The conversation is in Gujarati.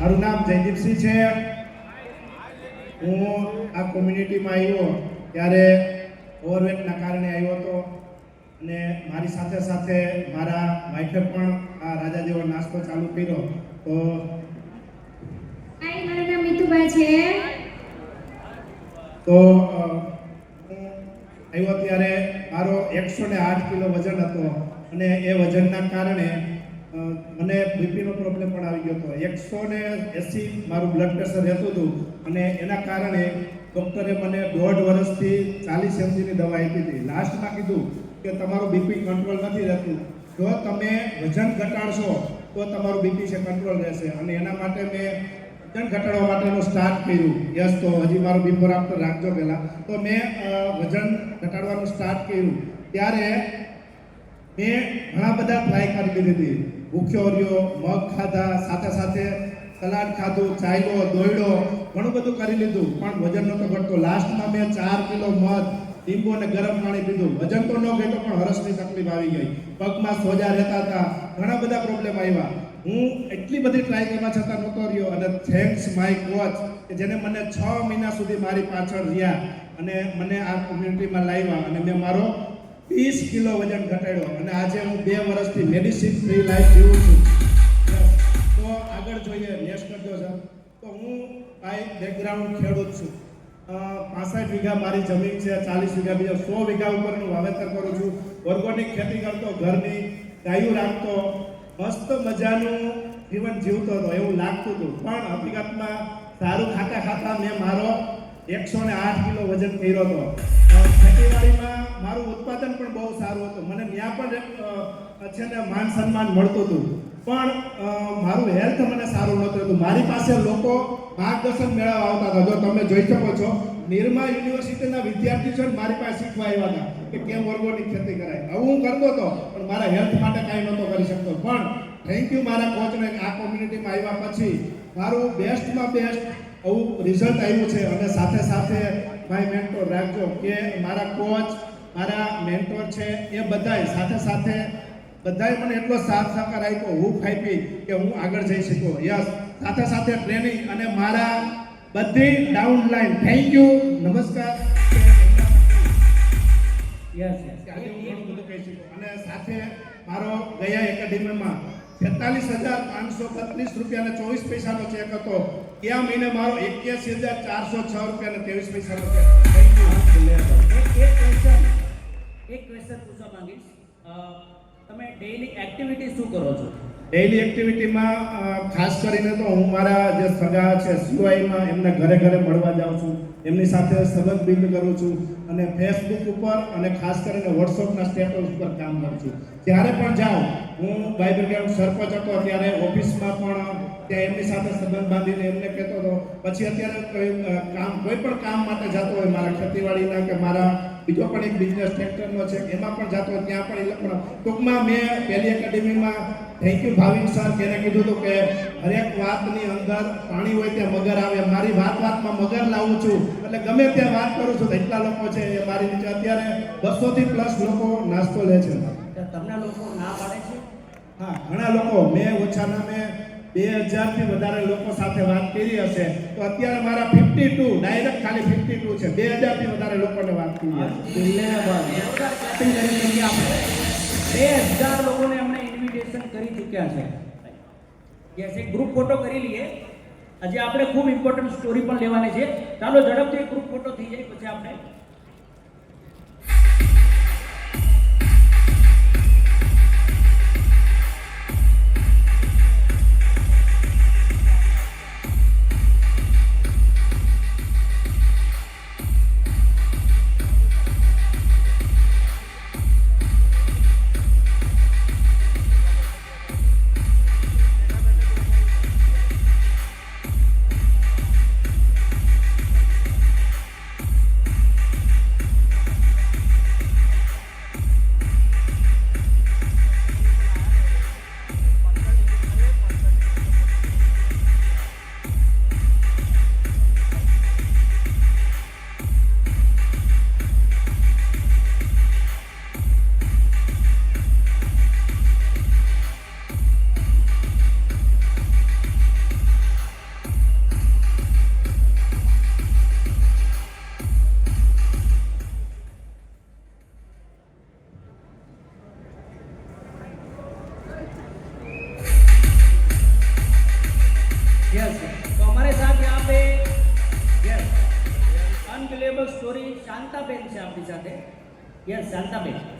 જયદીપસિંહ છે. હું આ કોમ્યુનિટીમાં આવ્યો ત્યારે ઓવરવેટના કારણે આવ્યો હતો અને મારી સાથે સાથે મારા વાઈફે પણ આ રાજા જેવો નાસ્તો ચાલુ કર્યો. તો મારું નામ મિતુભાઈ છે. તો આવ્યો ત્યારે મારો એકસો ને આઠ કિલો વજન હતો અને એ વજનના કારણે મને બીપીનો પ્રોબ્લેમ પણ આવી ગયો હતો. એકસો ને એંસી મારું બ્લડ પ્રેશર રહેતું હતું અને એના કારણે ડૉક્ટરે મને દોઢ વર્ષથી ચાલીસ એમજીની દવા આપી હતી. લાસ્ટમાં કીધું કે તમારું બીપી કંટ્રોલ નથી રહેતું. જો તમે વજન ઘટાડશો, તો તમારું બીપી છે કંટ્રોલ રહેશે. અને એના માટે મેં વજન ઘટાડવા માટેનું સ્ટાર્ટ કર્યું. યસ તો હજી મારું બિફોર આફ્ટર રાખજો પહેલાં. તો મેં વજન ઘટાડવાનું સ્ટાર્ટ કર્યું. ત્યારે મેં ઘણા બધા ટ્રાય કરી દીધી હતી. ભૂખ્યો રહ્યો મગ ખાધા, સાથે સાથે સલાડ ખાધું, ચાયલો, દોયડો, ઘણું બધું કરી લીધું. પણ વજન નહોતો ઘટતો. લાસ્ટમાં મેં ચાર કિલો મધ, લીંબુ અને ગરમ પાણી પીધું. વજન તો ન ઘટ્યો, પણ હરસની તકલીફ આવી ગઈ. પગમાં સોજા રહેતા હતા. ઘણા બધા પ્રોબ્લેમ આવ્યા. હું એટલી બધી ટ્રાય કરવા છતાં નહોતો રહ્યો. અને થેન્ક્સ માય કોચ કે જેને મને છ મહિના સુધી મારી પાછળ રહ્યા. અને મને આ કોમ્યુનિટીમાં લાવ્યા. અને મેં મારો વીસ કિલો વજન ઘટાડ્યો અને આજે હું બે વર્ષથી મેડિસિન ફ્રી લાઈફ જીવું છું. તો આગળ જોઈએ નેક્સ્ટ કરજો સર તો હું બાય બેકગ્રાઉન્ડ ખેડૂત છું. પાસઠ વીઘા મારી જમીન છે, ચાલીસ વીઘા બીજા સો વીઘા ઉપર હું વાવેતર કરું છું. ઓર્ગોનિક ખેતી કરતો, ઘરની ગાયું રાખતો, મસ્ત મજાનું જીવન જીવતો હતો, એવું લાગતું હતું. પણ હકીકતમાં સારું ખાતા ખાતા મેં મારો એકસો ને આઠ કિલો વજન કર્યો હતો. ખેતીવાડીમાં મારું ઉત્પાદન પણ બહુ સારું હતું. મને ત્યાં પણ છે ને માન સન્માન મળતું હતું. પણ મારું હેલ્થ મને સારું નહોતું હતું. મારી પાસે લોકો માર્ગદર્શન મેળવવા આવતા હતા. જો તમે જોઈ શકો છો, નિરમા યુનિવર્સિટીના વિદ્યાર્થીઓ છે મારી પાસે શીખવા આવ્યા હતા કે કેમ ઓર્ગોનિક ખેતી કરાય. આવું હું કરતો હતો પણ મારા હેલ્થ માટે કાંઈ નહોતો કરી શકતો. પણ થેન્ક યુ મારા કોચને આ કોમ્યુનિટીમાં આવ્યા પછી મારું બેસ્ટમાં બેસ્ટ આવું રિઝલ્ટ આવ્યું છે. અને સાથે સાથે માય મેન્ટોર રાખજો કે મારા કોચ મારા મેન્ટોર છે એ બધાય સાથે સાથે બધાએ મને એટલો સાથ સહકાર આપ્યો હું ફાઈપી કે હું આગળ જઈ શકું યસ સાથે સાથે ટ્રેનિંગ અને મારા બધી ડાઉન લાઈન થેન્ક યુ નમસ્કાર. યસ આજે હું ઘણું બધું કહી શકું અને સાથે મારો ગયા એકેડેમીમાં છેતાલીસ હજાર પાંચસો બત્રીસ રૂપિયા ચોવીસ પૈસાનો ચેક હતો. ત્યાં મહિને મારો એક્યાસી હજાર ચારસો છ રૂપિયા ને ત્રેવીસ પૈસાનો ચેક એક એક ક્વેશ્ચન પૂછવા માંગીશ. તમે ડેઈલી એક્ટિવિટી શું કરો છો? ડેઈલી એક્ટિવિટીમાં ખાસ કરીને તો હું મારા જે સગા છે સીવાયમાં એમને ઘરે ઘરે મળવા જાઉં છું. એમની સાથે સંબંધ બિલ્ડ કરું છું અને ફેસબુક ઉપર અને ખાસ કરીને વોટ્સઅપના સ્ટેટસ ઉપર કામ કરું છું. જ્યારે પણ જાઉં હું ભાઈ બ્રિગેડ સરપંચ હતો, ત્યારે ઓફિસમાં પણ ત્યાં એમની સાથે સંબંધ બાંધીને એમને કહેતો હતો. પછી અત્યારે કોઈ કામ, કોઈ પણ કામ માટે જતો હોય, મારા ખેતીવાડીના કે મારા બીજો પણ એક બિઝનેસ ટ્રેક્ટરનો છે, એમાં પણ જતો ત્યાં પણ એ લોકો ટૂંકમાં મેં પહેલી એકેડેમીમાં થેન્ક યુ ભાવિક સર જેને કીધું હતું કે હરેક વાતની અંદર પાણી હોય ત્યાં મગર આવે. મારી વાત વાતમાં મગર લાવું છું. એટલે ગમે ત્યાં વાત કરું છું એટલા લોકો છે એ મારી નીચે. અત્યારે બસોથી પ્લસ લોકો નાસ્તો લે છે. તમને લોકો ના પાડે છે? હા ઘણા લોકો. મેં ઓછાના મેં બે હજારથી વધારે લોકો સાથે વાત કરી હશે. તો અત્યારે મારા ફિફ્ટી ટુ ડાયરેક્ટ ખાલી ફિફ્ટી ટુ છે. બે હજારથી વધારે લોકોને વાત કરી છે બે હજાર લોકોને અમને ઇન્વિટેશન કરી ચૂક્યા છે. યસ એક ગ્રુપ ફોટો કરી લઈએ. આજે આપણે ખૂબ ઇમ્પોર્ટન્ટ સ્ટોરી પણ લેવાની છે. ચાલો ઝડપથી ગ્રુપ ફોટો થઈ જાય, પછી આપણે શાંતાબેન છે આપણી સાથે? યસ શાંતાબેન